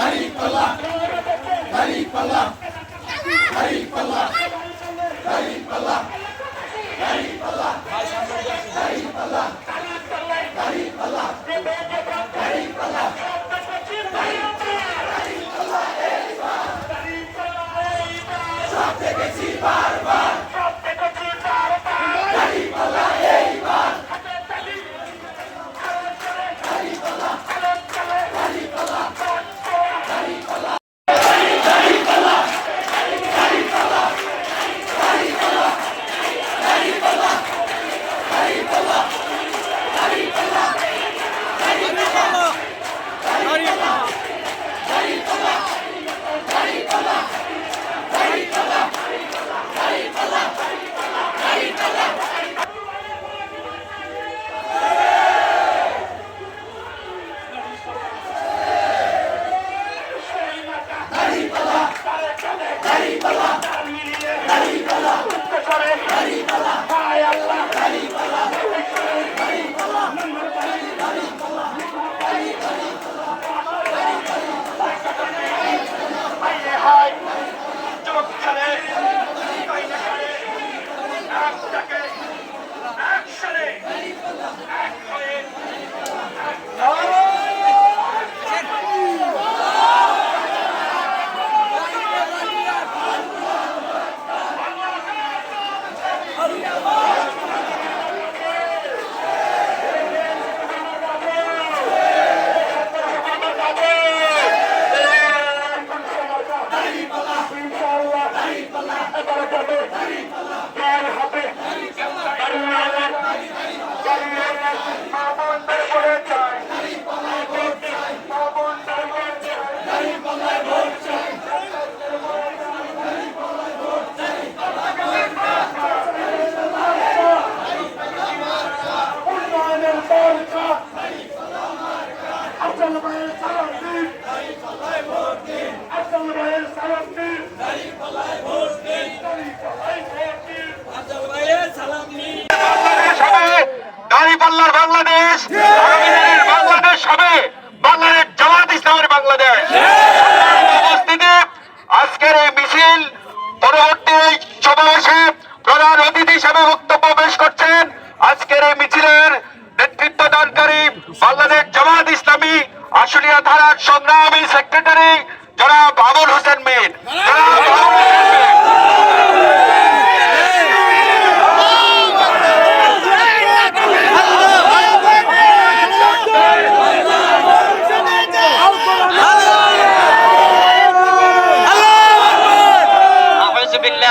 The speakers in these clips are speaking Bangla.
Haripallah! Haripallah! Haripallah! Haripallah!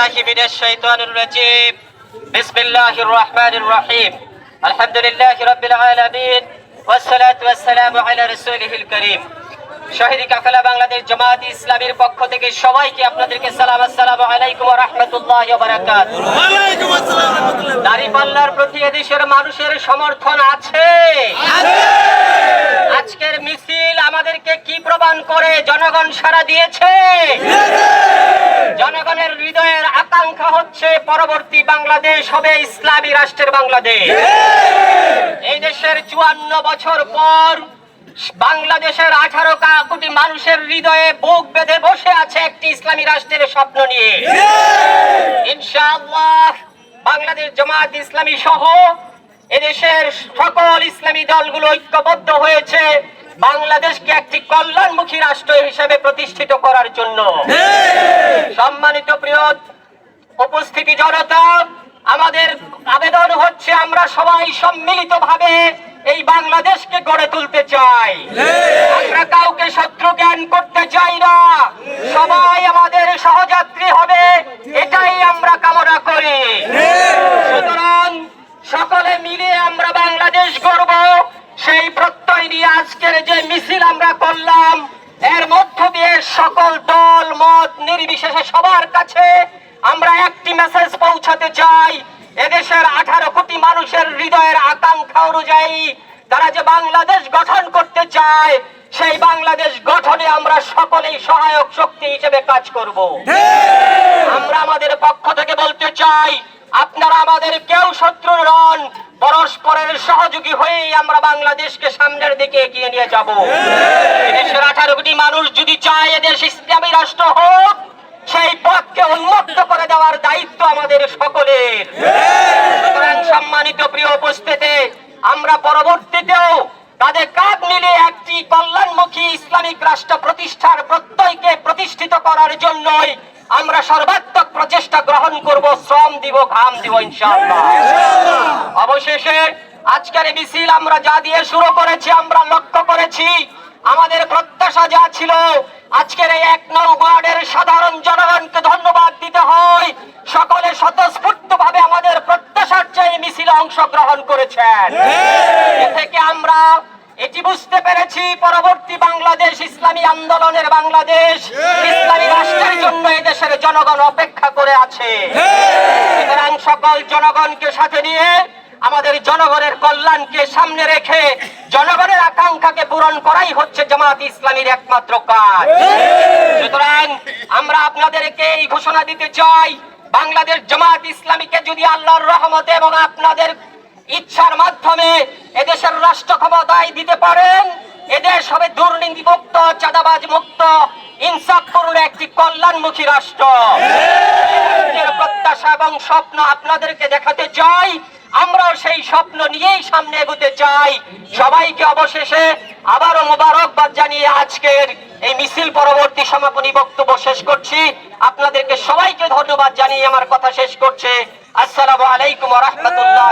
بالله من الشيطان الرجيم بسم الله الرحمن الرحيم الحمد لله رب العالمين والصلاة والسلام على رسوله الكريم শহীদ কাফেলা বাংলাদেশ জামাত ইসলামের পক্ষ থেকে সবাইকে আপনাদেরকে সালাম আসসালামু আলাইকুম ওয়া রাহমাতুল্লাহি ওয়া বারাকাতুহু দাঁড়িপাল্লার প্রতি এদেশের মানুষের সমর্থন আছে আজকের জনগণ সারা দিয়েছে। জনগণের হৃদয়ের আকাঙ্ক্ষা হচ্ছে পরবর্তী বাংলাদেশ হবে ইসলামী রাষ্ট্রের বাংলাদেশ। এই দেশের চুয়ান্ন বছর পর বাংলাদেশের আঠারো কোটি মানুষের হৃদয়ে বুক বেঁধে বসে আছে একটি ইসলামী রাষ্ট্রের স্বপ্ন নিয়ে। ইনশাআল্লাহ বাংলাদেশ জামাত ইসলামী সহ এদেশের সকল ইসলামী দলগুলো ঐক্যবদ্ধ হয়েছে। বাংলাদেশকে একটি কল্যাণমুখী রাষ্ট্র হিসেবে প্রতিষ্ঠিত করার জন্য। সম্মানিত প্রিয় উপস্থিতি জনতা আমাদের আবেদন হচ্ছে আমরা সবাই সম্মিলিত ভাবে এই বাংলাদেশকে গড়ে তুলতে চাই। আমরা কাউকে শত্রু জ্ঞান করতে চাই না। সবাই আমাদের সহযাত্রী হবে এটাই আমরা কামনা করি। সুতরাং সকলে মিলে আমরা বাংলাদেশ গড়ব সেই প্রত্যয় আজকের যে মিছিল আমরা করলাম এর মধ্য দিয়ে সকল দল মত নির্বিশেষে সবার কাছে আমরা একটি মেসেজ পৌঁছাতে চাই। এদেশের আঠারো কোটি মানুষের হৃদয়ের আকাঙ্ক্ষা অনুযায়ী তারা যে বাংলাদেশ গঠন করতে চায় সেই বাংলাদেশ গঠনে আমরা সকলেই সহায়ক শক্তি হিসেবে কাজ করব। আমরা আমাদের পক্ষ থেকে বলতে চাই আপনারা আমাদের কেউ শত্রু নন। পরস্পরের সহযোগী হয়েই আমরা বাংলাদেশকে সামনের দিকে এগিয়ে নিয়ে যাব। দেশের আঠারো কোটি মানুষ যদি চায় এদেশ ইসলামী রাষ্ট্র হোক, সেই পথকে উন্মুক্ত করে দেওয়ার দায়িত্ব আমাদের সকলের। সুতরাং সম্মানিত প্রিয় উপস্থিতি, আমরা পরবর্তীতেও তাদের কাঁধ মিলিয়ে একটি কল্যাণমুখী ইসলামিক রাষ্ট্র প্রতিষ্ঠার প্রত্যয়কে প্রতিষ্ঠিত করার জন্যই আমরা সর্বাত্মক প্রচেষ্টা গ্রহণ করব শ্রম দিব ঘাম দিব ইনশাআল্লাহ। অবশেষে আজকের মিছিল আমরা যা দিয়ে শুরু করেছি আমরা লক্ষ্য করেছি আমাদের প্রত্যাশা যা ছিল আজকের এই এক নং ওয়ার্ডের সাধারণ জনগণকে ধন্যবাদ দিতে হয়। সকলে স্বতঃস্ফূর্ত ভাবে আমাদের প্রত্যাশার চেয়ে মিছিলে অংশগ্রহণ করেছেন। এ থেকে আমরা এটি বুঝতে পেরেছি পরবর্তী বাংলাদেশ ইসলামী আন্দোলনের বাংলাদেশ ইসলামী রাষ্ট্রের জন্য জনগণ অপেক্ষা করে আছে। সুতরাং সকল জনগণকে সাথে নিয়ে আমাদের জনগণের কল্যাণকে সামনে রেখে জনগণের আকাঙ্ক্ষাকে পূরণ করাই হচ্ছে জামাত ইসলামীর একমাত্র কাজ। সুতরাং আমরা আপনাদেরকে এই ঘোষণা দিতে চাই, বাংলাদেশ জামাত ইসলামীকে যদি আল্লাহর রহমতে এবং আপনাদের ইচ্ছার মাধ্যমে এদেশের রাষ্ট্র ক্ষমতায় দিতে পারেন এদেশ হবে দুর্নীতি মুক্ত চাঁদাবাজ মুক্ত ইনসাফপূর্ণ একটি কল্যাণমুখী রাষ্ট্র। প্রত্যাশা এবং স্বপ্ন আপনাদেরকে দেখাতে চাই। আমরাও সেই স্বপ্ন নিয়েই সামনে এগোতে চাই। সবাইকে অবশেষে আবারও মোবারকবাদ জানিয়ে আজকের এই মিছিল পরবর্তী সমাপনী বক্তব্য শেষ করছি। আপনাদেরকে সবাইকে ধন্যবাদ জানিয়ে আমার কথা শেষ করছে। আসসালামু আলাইকুম রহমতুল্লাহ